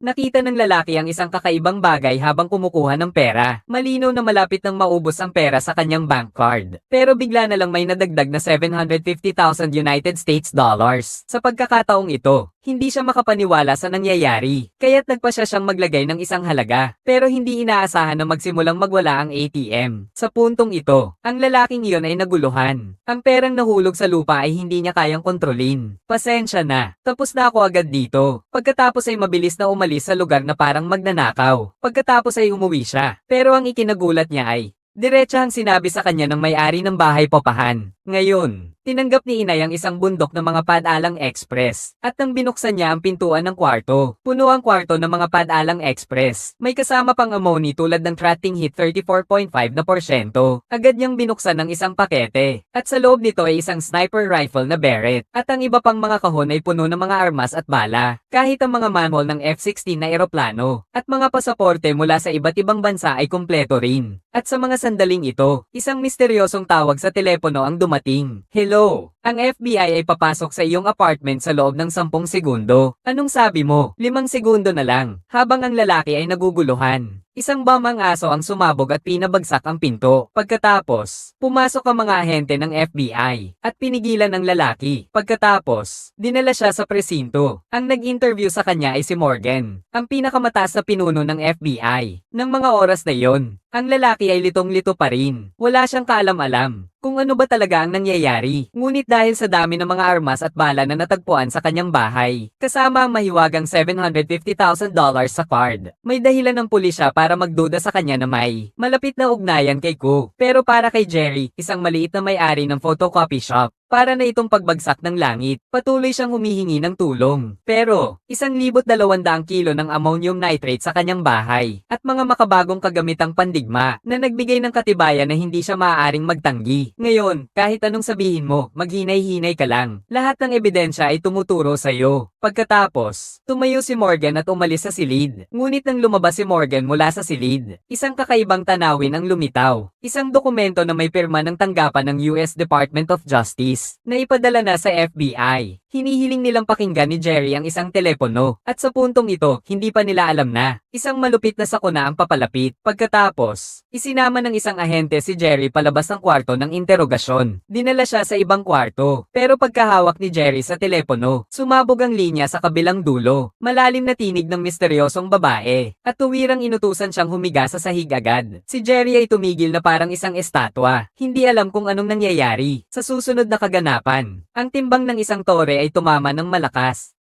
Nakita ng lalaki ang isang kakaibang bagay habang kumukuha ng pera. Malinaw na malapit nang maubos ang pera sa kanyang bank card. Pero bigla na lang may nadagdag na 750,000 United States dollars. Sa pagkakataong ito, hindi siya makapaniwala sa nangyayari, kaya't nagpa siya siyang maglagay ng isang halaga, pero hindi inaasahan na magsimulang magwala ang ATM. Sa puntong ito, ang lalaking iyon ay naguluhan. Ang perang nahulog sa lupa ay hindi niya kayang kontrolin. Pasensya na, tapos na ako agad dito. Pagkatapos ay mabilis na umalis sa lugar na parang magnanakaw. Pagkatapos ay umuwi siya, pero ang ikinagulat niya ay, Diretsahang sinabi sa kanya ng may-ari ng bahay papahan. Ngayon, tinanggap ni Inay ang isang bundok ng mga padalang express at nang binuksan niya ang pintuan ng kwarto, puno ang kwarto ng mga padalang express. May kasama pang ammonia tulad ng tracking heat 34.5 na porsyento. Agad niyang binuksan ng isang pakete at sa loob nito ay isang sniper rifle na Barrett at ang iba pang mga kahon ay puno ng mga armas at bala. Kahit ang mga manual ng F-16 na eroplano at mga pasaporte mula sa iba't ibang bansa ay kumpleto rin. At sa mga sandaling ito, isang misteryosong tawag sa telepono ang dumating. Hello! Ang FBI ay papasok sa iyong apartment sa loob ng 10 segundo. Anong sabi mo? Limang segundo na lang, habang ang lalaki ay naguguluhan. Isang bamang aso ang sumabog at pinabagsak ang pinto. Pagkatapos, pumasok ang mga ahente ng FBI at pinigilan ang lalaki. Pagkatapos, dinala siya sa presinto. Ang nag-interview sa kanya ay si Morgan, ang pinakamataas na pinuno ng FBI. Nang mga oras na yon, ang lalaki ay litong-lito pa rin. Wala siyang kaalam-alam kung ano ba talaga ang nangyayari. Ngunit dahil sa dami ng mga armas at bala na natagpuan sa kanyang bahay, kasama ang mahiwagang $750,000 sa card, may dahilan ng pulisya para magduda sa kanya na may malapit na ugnayan kay Ku. Pero para kay Jerry, isang maliit na may-ari ng photocopy shop, para na itong pagbagsak ng langit, patuloy siyang humihingi ng tulong. Pero, isang libot dalawandang kilo ng ammonium nitrate sa kanyang bahay, at mga makabagong kagamitang pandigma na nagbigay ng katibayan na hindi siya maaaring magtanggi. Ngayon, kahit anong sabihin mo, maghinay-hinay ka lang. Lahat ng ebidensya ay tumuturo sa iyo. Pagkatapos, tumayo si Morgan at umalis sa silid. Ngunit nang lumabas si Morgan mula sa silid, isang kakaibang tanawin ang lumitaw. Isang dokumento na may pirma ng tanggapan ng US Department of Justice na ipadala na sa FBI. Hinihiling nilang pakinggan ni Jerry ang isang telepono at sa puntong ito, hindi pa nila alam na isang malupit na sakuna ang papalapit. Pagkatapos, isinama ng isang ahente si Jerry palabas ng kwarto ng interogasyon. Dinala siya sa ibang kwarto. Pero pagkahawak ni Jerry sa telepono, sumabog ang linya sa kabilang dulo. Malalim na tinig ng misteryosong babae at tuwirang inutusan siyang humiga sa sahig agad. Si Jerry ay tumigil na parang isang estatwa. Hindi alam kung anong nangyayari. Sa susunod na kaganapan, ang timbang ng isang tore ay tumama ng malakas.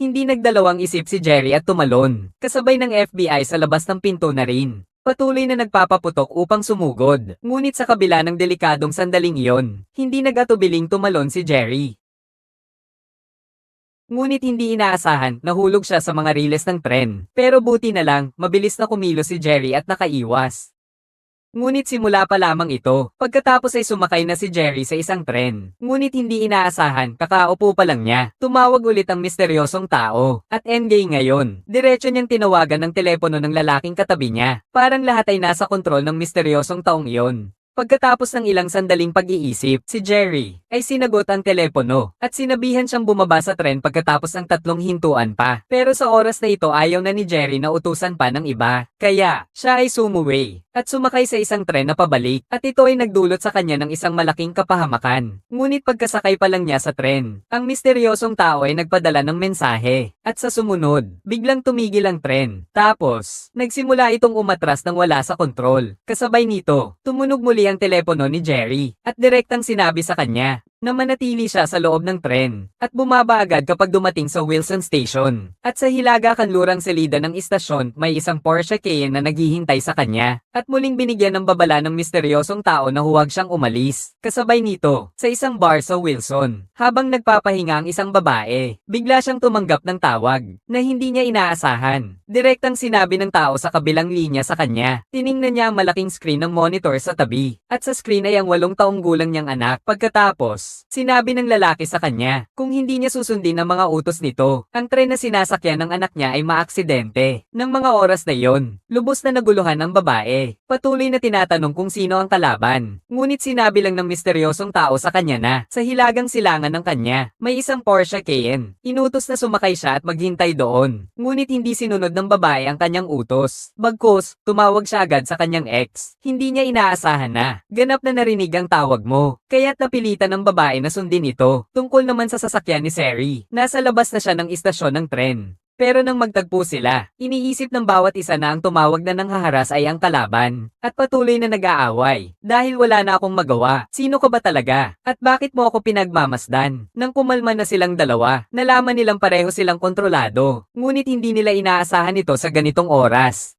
Hindi nagdalawang isip si Jerry at tumalon, kasabay ng FBI sa labas ng pinto na rin. Patuloy na nagpapaputok upang sumugod, ngunit sa kabila ng delikadong sandaling iyon, hindi nagatubiling tumalon si Jerry. Ngunit hindi inaasahan, nahulog siya sa mga riles ng tren. Pero buti na lang, mabilis na kumilos si Jerry at nakaiwas. Ngunit simula pa lamang ito, pagkatapos ay sumakay na si Jerry sa isang tren. Ngunit hindi inaasahan, kakaupo pa lang niya. Tumawag ulit ang misteryosong tao. At endgame ngayon, diretso niyang tinawagan ng telepono ng lalaking katabi niya. Parang lahat ay nasa kontrol ng misteryosong taong iyon. Pagkatapos ng ilang sandaling pag-iisip, si Jerry ay sinagot ang telepono at sinabihan siyang bumaba sa tren pagkatapos ng tatlong hintuan pa. Pero sa oras na ito ayaw na ni Jerry na utusan pa ng iba. Kaya, siya ay sumuway at sumakay sa isang tren na pabalik at ito ay nagdulot sa kanya ng isang malaking kapahamakan. Ngunit pagkasakay pa lang niya sa tren, ang misteryosong tao ay nagpadala ng mensahe at sa sumunod, biglang tumigil ang tren. Tapos, nagsimula itong umatras ng wala sa kontrol. Kasabay nito, tumunog muli ang telepono ni Jerry at direktang sinabi sa kanya na manatili siya sa loob ng tren at bumaba agad kapag dumating sa Wilson Station. At sa hilaga kanlurang salida ng istasyon, may isang Porsche Cayenne na naghihintay sa kanya at muling binigyan ng babala ng misteryosong tao na huwag siyang umalis. Kasabay nito, sa isang bar sa Wilson, habang nagpapahinga ang isang babae, bigla siyang tumanggap ng tawag na hindi niya inaasahan. Direktang sinabi ng tao sa kabilang linya sa kanya. Tiningnan niya ang malaking screen ng monitor sa tabi at sa screen ay ang walong taong gulang niyang anak. Pagkatapos, Sinabi ng lalaki sa kanya, kung hindi niya susundin ang mga utos nito, ang tren na sinasakyan ng anak niya ay maaksidente. Nang mga oras na yon, lubos na naguluhan ang babae. Patuloy na tinatanong kung sino ang kalaban. Ngunit sinabi lang ng misteryosong tao sa kanya na, sa hilagang silangan ng kanya, may isang Porsche Cayenne. Inutos na sumakay siya at maghintay doon. Ngunit hindi sinunod ng babae ang kanyang utos. Bagkus, tumawag siya agad sa kanyang ex. Hindi niya inaasahan na. Ganap na narinig ang tawag mo. Kaya't napilitan ng babae na sundin ito. Tungkol naman sa sasakyan ni Seri. Nasa labas na siya ng istasyon ng tren. Pero nang magtagpo sila, iniisip ng bawat isa na ang tumawag na ng haharas ay ang kalaban. At patuloy na nag-aaway. Dahil wala na akong magawa. Sino ka ba talaga? At bakit mo ako pinagmamasdan? Nang kumalma na silang dalawa, nalaman nilang pareho silang kontrolado. Ngunit hindi nila inaasahan ito sa ganitong oras.